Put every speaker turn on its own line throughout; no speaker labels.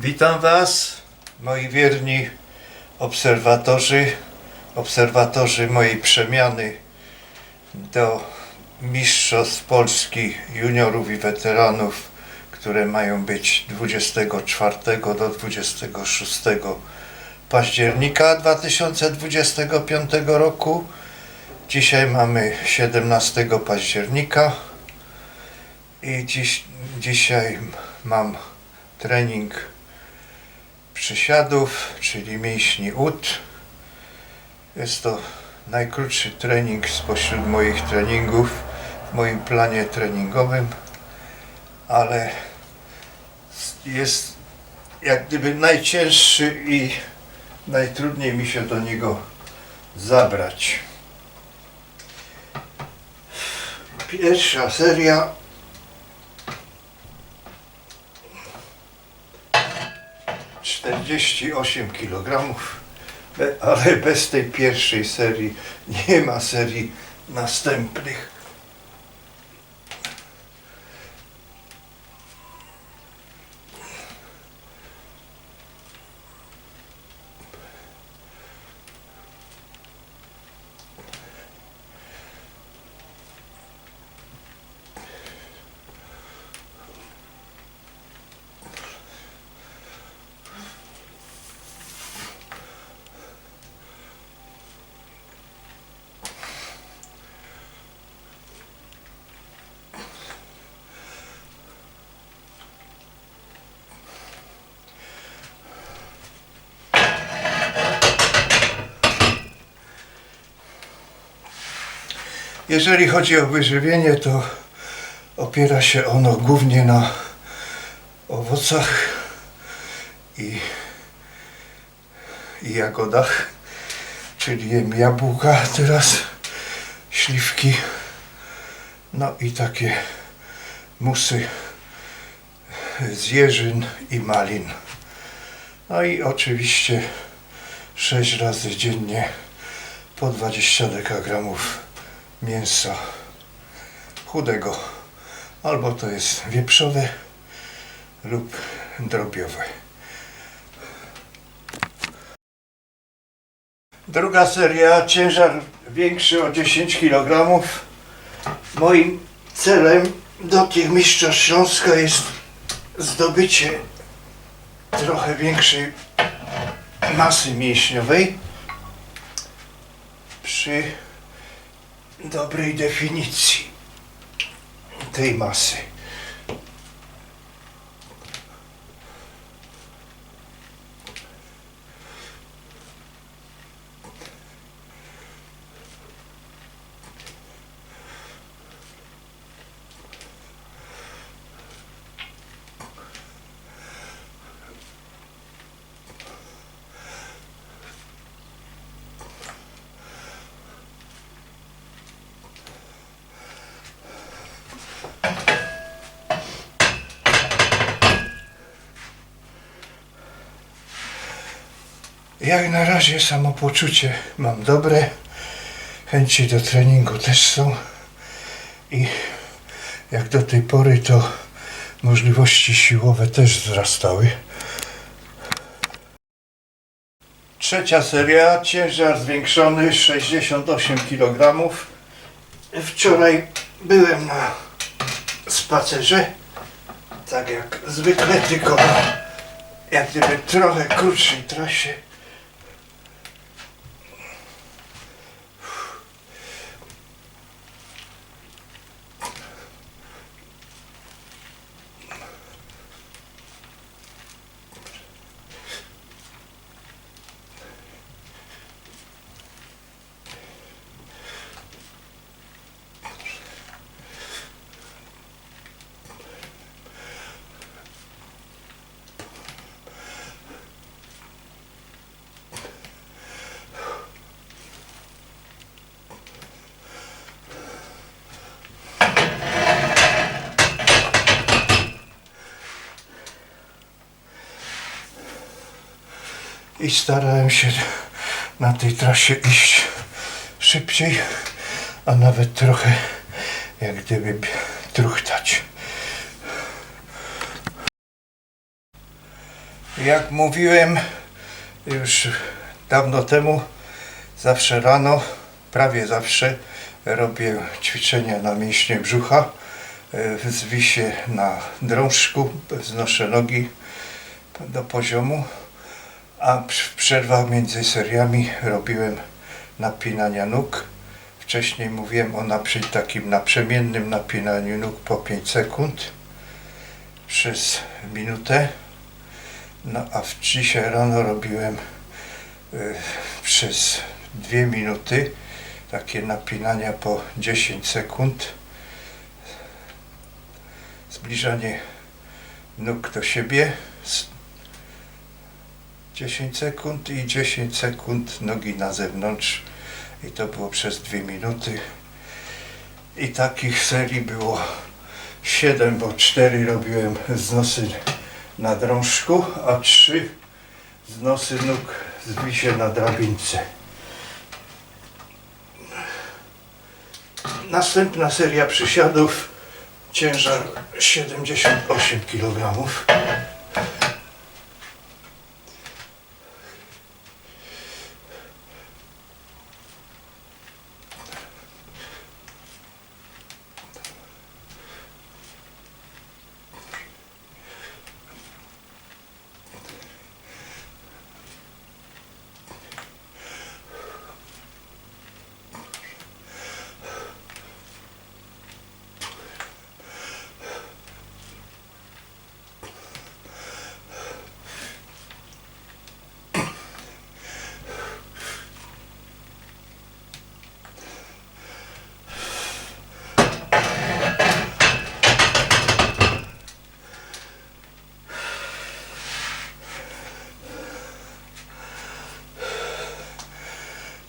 Witam Was, moi wierni obserwatorzy, obserwatorzy mojej przemiany do Mistrzostw Polski juniorów i weteranów, które mają być 24 do 26 października 2025 roku. Dzisiaj mamy 17 października i dziś, dzisiaj mam trening przysiadów, czyli mięśni ud. Jest to najkrótszy trening spośród moich treningów w moim planie treningowym, ale jest jak gdyby najcięższy i najtrudniej mi się do niego zabrać. Pierwsza seria 48 kg, ale bez tej pierwszej serii nie ma serii następnych. Jeżeli chodzi o wyżywienie, to opiera się ono głównie na owocach i, i jagodach, czyli jem jabłka teraz, śliwki, no i takie musy z jeżyn i malin. No i oczywiście 6 razy dziennie po 20 dekagramów mięsa chudego. Albo to jest wieprzowe lub drobiowe. Druga seria, ciężar większy o 10 kg. Moim celem do tych mistrzostw Śląska jest zdobycie trochę większej masy mięśniowej przy dobrej definicji tej masy. Jak na razie samopoczucie mam dobre, chęci do treningu też są i jak do tej pory to możliwości siłowe też wzrastały. Trzecia seria, ciężar zwiększony 68 kg. Wczoraj byłem na spacerze, tak jak zwykle, tylko jak gdyby trochę krótszej trasie. I starałem się na tej trasie iść szybciej, a nawet trochę jak gdyby truchtać. Jak mówiłem już dawno temu, zawsze rano, prawie zawsze robię ćwiczenia na mięśnie brzucha. Zwisie na drążku, wznoszę nogi do poziomu, a w przerwach między seriami robiłem napinania nóg. Wcześniej mówiłem o naprzy, takim naprzemiennym napinaniu nóg po 5 sekund przez minutę. No a w dzisiaj rano robiłem y, przez dwie minuty takie napinania po 10 sekund. Zbliżanie nóg do siebie. S- 10 sekund i 10 sekund nogi na zewnątrz. I to było przez dwie minuty. I takich serii było 7, bo 4 robiłem znosy na drążku, a 3 znosy nóg zwisie na drabince. Następna seria przysiadów, ciężar 78 kg.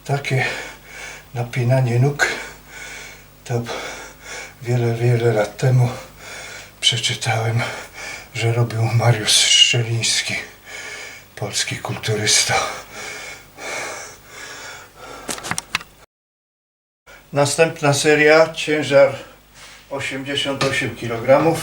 Takie napinanie nóg to wiele, wiele lat temu przeczytałem, że robił Mariusz Szczeliński, polski kulturysta. Następna seria, ciężar 88 kg.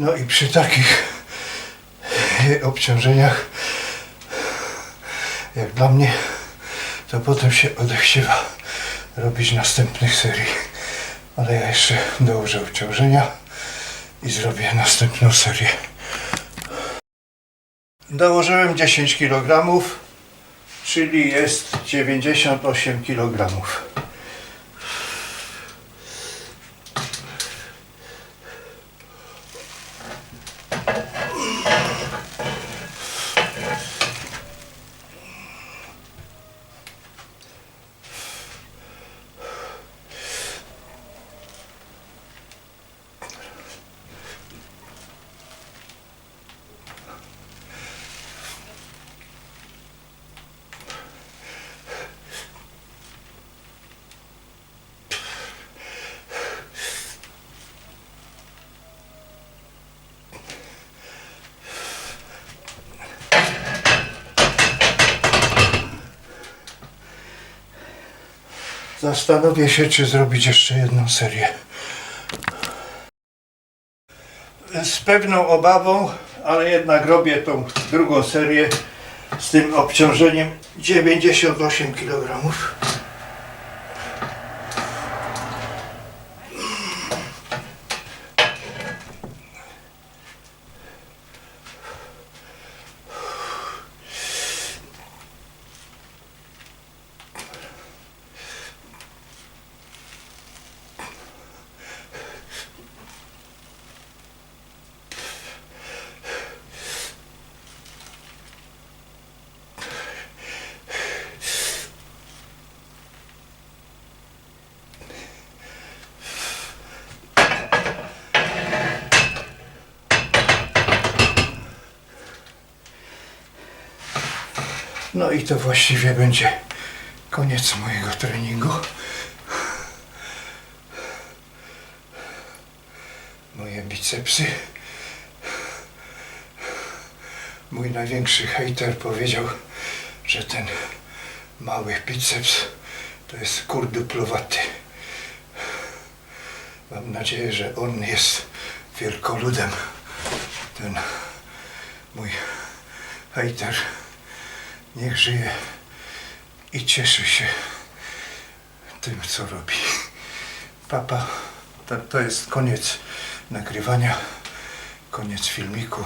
No i przy takich obciążeniach, jak dla mnie, to potem się odechciewa robić następnych serii. Ale ja jeszcze dołożę obciążenia i zrobię następną serię. Dołożyłem 10 kg, czyli jest 98 kg. Zastanowię się, czy zrobić jeszcze jedną serię. Z pewną obawą, ale jednak robię tą drugą serię z tym obciążeniem 98 kg. No i to właściwie będzie koniec mojego treningu. Moje bicepsy. Mój największy hejter powiedział, że ten mały biceps to jest kurduplowaty. Mam nadzieję, że on jest wielkoludem. Ten mój hejter. Niech żyje i cieszy się tym, co robi. Papa, to, to jest koniec nagrywania, koniec filmiku.